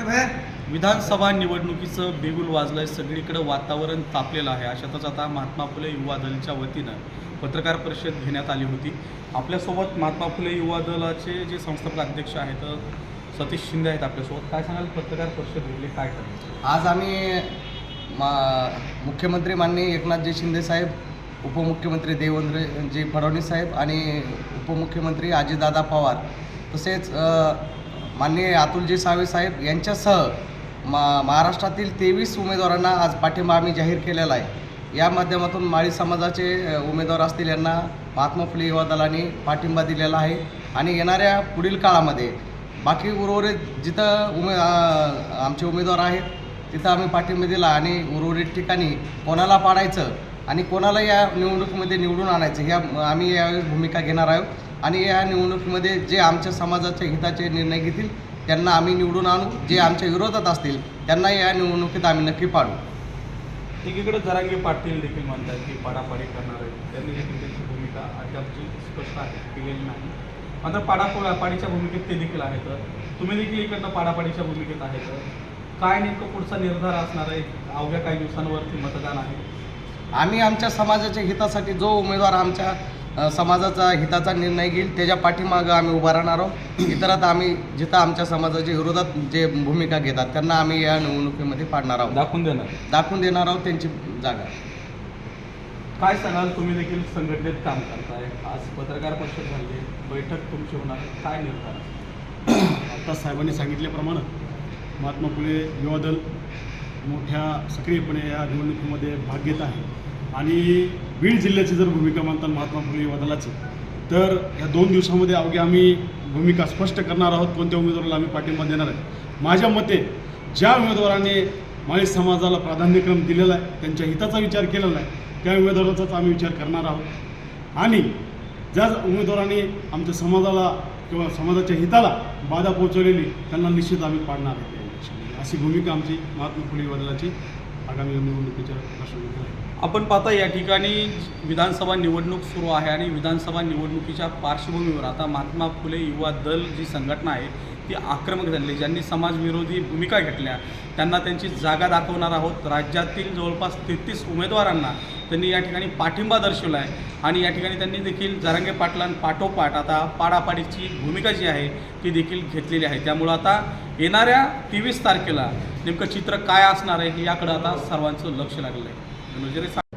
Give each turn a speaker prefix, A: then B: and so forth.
A: विधानसभा निवडणुकीचं बेगुल वाजलंय सगळीकडे वातावरण तापलेलं आहे. अशातच आता महात्मा फुले युवा दलच्या वतीनं पत्रकार परिषद घेण्यात आली होती. आपल्यासोबत महात्मा फुले युवा दलाचे जे संस्थापक अध्यक्ष आहेत सतीश शिंदे आहेत आपल्यासोबत. काय सांगाल? पत्रकार परिषद घेतली काय ठरलं?
B: आज आम्ही मा मुख्यमंत्री माननीय एकनाथजी शिंदे साहेब उपमुख्यमंत्री देवेंद्रजी फडणवीस साहेब आणि उपमुख्यमंत्री अजितदादा पवार तसेच माननीय अतुलजी सावे साहेब यांच्यासह मा महाराष्ट्रातील तेवीस उमेदवारांना आज पाठिंबा आम्ही जाहीर केलेला आहे. या माध्यमातून माळी समाजाचे उमेदवार असतील यांना महात्मा फुले युवा दलाने पाठिंबा दिलेला आहे. आणि येणाऱ्या पुढील काळामध्ये बाकी उर्वरित जिथं उमे आमचे उमेदवार आहेत तिथं आम्ही पाठिंबा दिला आणि उर्वरित ठिकाणी कोणाला पाडायचं आणि कोणाला या निवडणुकीमध्ये निवडून आणायचं ह्या आम्ही यावेळेस भूमिका घेणार आहोत. आणि या निवडणुकीमध्ये जे आमच्या समाजाच्या हिताचे निर्णय घेतील त्यांना आम्ही निवडून आणू. जे आमच्या विरोधात असतील त्यांना या निवडणुकीत आम्ही नक्की पाडू.
A: एकीकडे जरांगे पाटील देखील म्हणतात की पाडापाडी करणार आहेत. त्यांनी देखील त्यांची भूमिका अद्यापची स्पष्ट आहे केलेली नाही. मात्र पाडापाडीच्या भूमिकेत ते देखील आहेत. तुम्ही देखील इकडनं पाडापाडीच्या भूमिकेत आहेत. काय नेमकं पुढचा निर्धार असणार आहे? अवघ्या काही दिवसांवरती मतदान आहे.
B: आम्ही आमच्या समाजाच्या हितासाठी जो उमेदवार आमच्या समाजाचा हिताचा निर्णय घेईल त्याच्या पाठीमागं आम्ही उभा राहणार आहोत. इतरात आम्ही जिथं आमच्या समाजाच्या विरोधात जे भूमिका घेतात त्यांना आम्ही या निवडणुकीमध्ये पाडणार आहोत.
A: दाखवून देणार.
B: दाखवून देणार आहोत त्यांची जागा.
A: काय सांगाल तुम्ही देखील संघटनेत काम करताय? आज पत्रकार परिषद झाली बैठक तुमची होणार. काय निर्धार?
C: आता साहेबांनी सांगितल्याप्रमाणे महात्मा फुले युवा दल मोठ्या सक्रियपणे या निवडणुकीमध्ये भाग घेत आहे. आणि बीड जिल्ह्याची जर भूमिका मानतात महात्मा फुले युवा तर ह्या दोन दिवसामध्ये अवघी आम्ही भूमिका स्पष्ट करणार आहोत कोणत्या उमेदवाराला आम्ही पाठिंबा देणार आहे? माझ्या मते ज्या उमेदवाराने माळी समाजाला प्राधान्यक्रम दिलेला आहे त्यांच्या हिताचा विचार केलेला आहे त्या उमेदवाराचाच आम्ही विचार करणार आहोत. आणि ज्या उमेदवाराने आमच्या समाजाला किंवा समाजाच्या हिताला बाधा पोहोचवलेली त्यांना निश्चित आम्ही पाडणार आहोत. अशी भूमिका आमची महात्मा फुले वडिलाची आगामी निवडणुकीच्या प्रश्नामध्ये आहे.
A: आपण पाहता या ठिकाणी विधानसभा निवडणूक सुरू आहे आणि विधानसभा निवडणुकीच्या पार्श्वभूमीवर आता महात्मा फुले युवा दल जी संघटना आहे ती आक्रमक झाली. ज्यांनी समाजविरोधी भूमिका घेतल्या त्यांना त्यांची जागा दाखवणार आहोत. राज्यातील जवळपास तेहतीस उमेदवारांना त्यांनी या ठिकाणी पाठिंबा दर्शवला आहे आणि या ठिकाणी त्यांनी देखील जारांगे पाटलांपाठोपाठ आता पाडापाडीची भूमिका जी आहे ती देखील घेतलेली आहे. त्यामुळं आता येणाऱ्या तेवीस तारखेला नेमकं चित्र काय असणार आहे याकडं आता सर्वांचं लक्ष लागलं आहे no gerenciamento